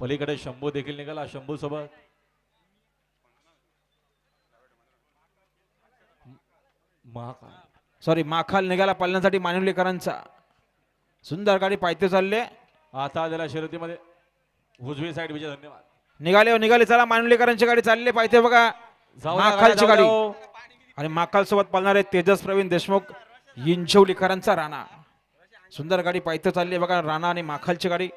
पलीकडे शंभू देखील निघाला शंभू सोबत महाकाल सॉरी माखाल निघाला पालण्यासाठी मानवलेकरांचा सुंदर गाडी पायथे चालले. आता दिला शर्यतीमध्ये उजवी साईड विजय धन्यवाद. निघाले हो, निघाले चला मानवलीकरांची गाडी चालली पायते बघा. माखालची गाडी. आणि माखाल सोबत पालणारे तेजस प्रवीण देशमुख इंचवलीकरांचा राणा. सुंदर गाडी पायथं चालली बघा राणा आणि माखालची गाडी.